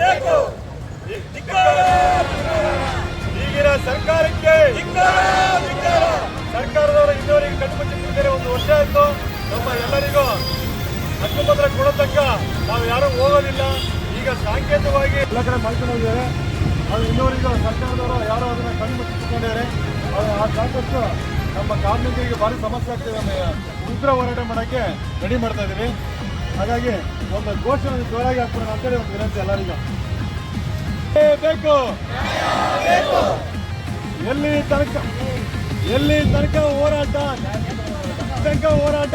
ಬೇಕು ಈಗಿನ ಸರ್ಕಾರಕ್ಕೆ ಸರ್ಕಾರದವರು ಇನ್ನೂರಿಗೆ ಕಟ್ಟುಬಿಟ್ಟಿದ್ದಾರೆ ಒಂದು ವರ್ಷ ಆಯ್ತು. ನಮ್ಮ ಎಲ್ಲರಿಗೂ ಹಕ್ಕುಪತ್ರ ಕೊಡತಕ್ಕ ನಾವು ಯಾರು ಹೋಗೋದಿಲ್ಲ. ಈಗ ಸಾಂಕೇತಿಕವಾಗಿ ಎಲ್ಲ ಕಡೆ ಮಾಡ್ಕೊಂಡಿದ್ದಾರೆ ಅದು ಇನ್ನವರೆಗೂ ಸರ್ಕಾರದವರು ಯಾರು ಅದನ್ನ ಅದು ಆ ಸಾಕಷ್ಟು ನಮ್ಮ ಕಾರ್ಮಿಕರಿಗೆ ಭಾರಿ ಸಮಸ್ಯೆ ಆಗ್ತಿದೆ. ಉಗ್ರ ಹೋರಾಟ ಮಾಡೋಕ್ಕೆ ರೆಡಿ ಮಾಡ್ತಾ ಇದ್ದೀವಿ ಹಾಗಾಗಿ ಒಂದು ಘೋಷಣೆ ಜೋರಾಗಿ ಹಾಕ್ಬಿಡೋಣ ಅಂತೇಳಿ ಒಂದು ವಿನಂತಿ ಎಲ್ಲರಿಗೂ. ಬೇಕು. ಎಲ್ಲಿ ತನಕ ಎಲ್ಲಿ ತನಕ ಹೋರಾಟ? ತನಕ ಹೋರಾಟ.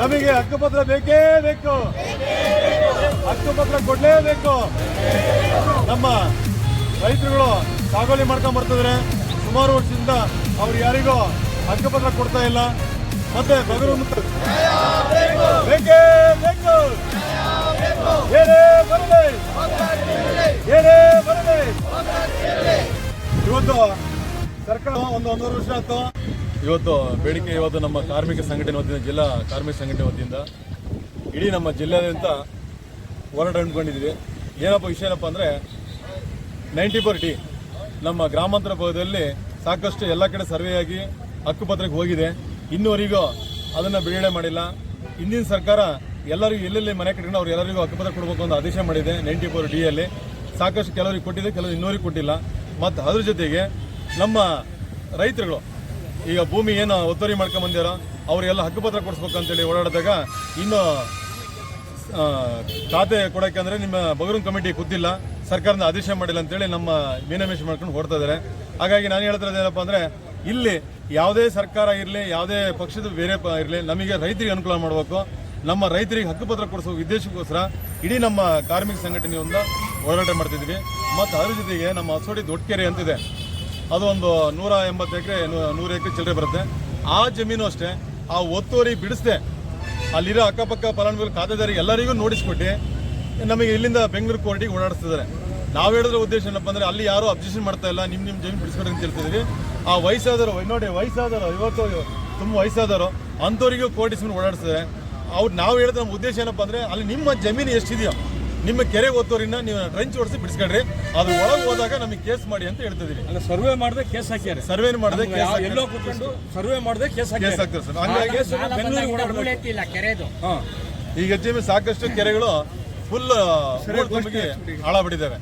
ನಮಗೆ ಹಕ್ಕುಪತ್ರ ಬೇಕೇ ಬೇಕು. ಹಕ್ಕುಪತ್ರ ಕೊಡಲೇಬೇಕು ನಮ್ಮ ರೈತರುಗಳು ಸಾಗುವಳಿ ಮಾಡ್ತಾ ಬರ್ತಿದ್ರೆ ಸುಮಾರು ವರ್ಷದಿಂದ ಅವ್ರು ಯಾರಿಗೂ ಹಕ್ಕುಪತ್ರ ಕೊಡ್ತಾ ಇಲ್ಲ. ಮತ್ತೆ ಬಗರು ಬೇಕೇ ಬೇಕು. ಏನೇ ಬರಲಿ. ಏನೇ ಬರಲಿ. ಇವತ್ತು ಸರ್ಕಾರ ಒಂದು ಒಂದೂವರೆ ವರ್ಷ ಆಯ್ತು. ಇವತ್ತು ಬೇಡಿಕೆ ಇವತ್ತು ನಮ್ಮ ಕಾರ್ಮಿಕ ಸಂಘಟನೆ ವತಿಯಿಂದ, ಜಿಲ್ಲಾ ಕಾರ್ಮಿಕ ಸಂಘಟನೆ ವತಿಯಿಂದ ಇಡೀ ನಮ್ಮ ಜಿಲ್ಲೆಯಾದ್ಯಂತ ಹೋರಾಟ ಹಮ್ಮಿಕೊಂಡಿದ್ದೀವಿ. ಏನಪ್ಪ ವಿಷಯ ಏನಪ್ಪ ಅಂದರೆ ನೈಂಟಿ ಫೋರ್ ಟಿ, ನಮ್ಮ ಗ್ರಾಮಾಂತರ ಭಾಗದಲ್ಲಿ ಸಾಕಷ್ಟು ಎಲ್ಲ ಕಡೆ ಸರ್ವೆ ಆಗಿ ಹಕ್ಕುಪತ್ರಕ್ಕೆ ಹೋಗಿದೆ. ಇನ್ನುವರೆಗೂ ಅದನ್ನು ಬಿಡುಗಡೆ ಮಾಡಿಲ್ಲ. ಹಿಂದಿನ ಸರ್ಕಾರ ಎಲ್ಲರಿಗೂ ಎಲ್ಲೆಲ್ಲಿ ಮನೆ ಕಟ್ಕೊಂಡು ಅವ್ರು ಎಲ್ಲರಿಗೂ ಹಕ್ಕುಪತ್ರ ಕೊಡಬೇಕು ಅಂತ ಆದೇಶ ಮಾಡಿದೆ ನೈಂಟಿ ಫೋರ್ ಡಿಯಲ್ಲಿ ಸಾಕಷ್ಟು ಕೆಲವರಿಗೆ ಕೊಟ್ಟಿದೆ, ಕೆಲವರು ಇನ್ನೂರಿಗೆ ಕೊಟ್ಟಿಲ್ಲ. ಮತ್ತು ಅದ್ರ ಜೊತೆಗೆ ನಮ್ಮ ರೈತರುಗಳು ಈಗ ಭೂಮಿ ಏನು ಒತ್ತುವರಿ ಮಾಡ್ಕೊಂಡು ಬಂದಿರೋ, ಅವರಿಗೆಲ್ಲ ಹಕ್ಕುಪತ್ರ ಕೊಡಿಸ್ಬೇಕು ಅಂತೇಳಿ ಓಡಾಡಿದಾಗ ಇನ್ನು ಖಾತೆ ಕೊಡಕ್ಕೆ ಅಂದರೆ ನಿಮ್ಮ ಬಗರೂನ್ ಕಮಿಟಿ ಗೊತ್ತಿಲ್ಲ ಸರ್ಕಾರದ ಆದೇಶ ಮಾಡಿಲ್ಲ ಅಂತೇಳಿ ನಮ್ಮ ಮೀನಮೇಷ ಮಾಡ್ಕೊಂಡು ಹೊಡ್ತಾ ಹಾಗಾಗಿ ನಾನು ಹೇಳ್ತಿರೋದು ಏನಪ್ಪ ಅಂದರೆ, ಇಲ್ಲಿ ಯಾವುದೇ ಸರ್ಕಾರ ಇರಲಿ, ಯಾವುದೇ ಪಕ್ಷದ ಬೇರೆ ಇರಲಿ, ನಮಗೆ ರೈತರಿಗೆ ಅನುಕೂಲ ಮಾಡಬೇಕು. ನಮ್ಮ ರೈತರಿಗೆ ಹಕ್ಕುಪತ್ರ ಕೊಡಿಸೋ ಉದ್ದೇಶಕ್ಕೋಸ್ಕರ ಇಡೀ ನಮ್ಮ ಕಾರ್ಮಿಕ ಸಂಘಟನೆಯಿಂದ ಹೋರಾಟ ಮಾಡ್ತಿದ್ವಿ. ಮತ್ತು ಅದ್ರ ಜೊತೆಗೆ ನಮ್ಮ ಹಸೋಡಿ ದೊಡ್ಡಕೆರೆ ಅಂತಿದೆ. ಅದು ಒಂದು ನೂರ ಎಂಬತ್ತು ಎಕರೆ ನೂರು ಎಕರೆ ಚಿಲ್ಲರೆ ಬರುತ್ತೆ. ಆ ಜಮೀನು ಅಷ್ಟೇ. ಆ ಒತ್ತುವರಿ ಬಿಡಿಸದೆ. ಅಲ್ಲಿರೋ ಅಕ್ಕಪಕ್ಕ ಫಲಾನುಭವಿಗಳು, ಖಾತೆದಾರಿ ಎಲ್ಲರಿಗೂ ನೋಟಿಸ್ ಕೊಟ್ಟು ನಮಗೆ ಇಲ್ಲಿಂದ ಬೆಂಗಳೂರು ಕೋರ್ಟಿಗೆ ಓಡಾಡಿಸ್ತಿದ್ದಾರೆ. ನಾವು ಹೇಳಿದ್ರ ಉದ್ದೇಶ ಏನಪ್ಪ ಅಂದರೆ ಅಲ್ಲಿ ಯಾರೂ ಅಬ್ಜೆಕ್ಷನ್ ಮಾಡ್ತಾ ಇಲ್ಲ ನಿಮ್ಮ ನಿಮ್ಮ ಜಮೀನು ಬಿಡಿಸ್ಕೊಡಿ ಅಂತ ಹೇಳ್ತಿದ್ದೀವಿ ಆ ವಯಸ್ಸಾದರು ನೋಡಿ ವಯಸ್ಸಾದರು ಇವತ್ತು ತುಂಬ ವಯಸ್ಸಾದರು ಅಂಥವರಿಗೂ ಕೋರ್ಟ್ ಇಸ್ಕೊಂಡು ಓಡಾಡಿಸ್ತಾರೆ ಅವ್ರು ನಾವು ಹೇಳಿದ ನಮ್ಮ ಉದ್ದೇಶ ಏನಪ್ಪ ಅಂದರೆ ಅಲ್ಲಿ ನಿಮ್ಮ ಜಮೀನು ಎಷ್ಟಿದೆಯೋ ನಿಮ್ಮ ಕೆರೆ ಒತ್ತೋರಿನ ನೀವು ಟ್ರೆಂಚ್ ಓಡಿಸಿ ಬಿಡಿಸ್ಕೊಳ್ರಿ ಅದು ಒಳಗೆ ಹೋದಾಗ ನಮಗೆ ಕೇಸ್ ಮಾಡಿ ಅಂತ ಹೇಳ್ತಿದ್ದೀನಿ. ಅಲ್ಲ ಸರ್ವೆ ಮಾಡದೆ ಕೇಸ್ ಹಾಕ್ಯಾರೆ. ಸರ್ವೆ ಮಾಡದೆ ಕೇಸ್ ಎಲ್ಲೋ ಕೂತ್ಕೊಂಡು ಸರ್ವೆ ಮಾಡದೆ ಕೇಸ್ ಕೇಸ್ ಹಾಕ್ತಾರೆ ಸರ್. ಹಂಗಾಗಿ ಕೆರೆದು. ಹಾ. ಈಗ ಜಮೀನು ಸಾಕಷ್ಟು ಕೆರೆಗಳು ಫುಲ್ ಹಾಳಾಗ್ಬಿಟ್ಟಿದ್ದಾವೆ.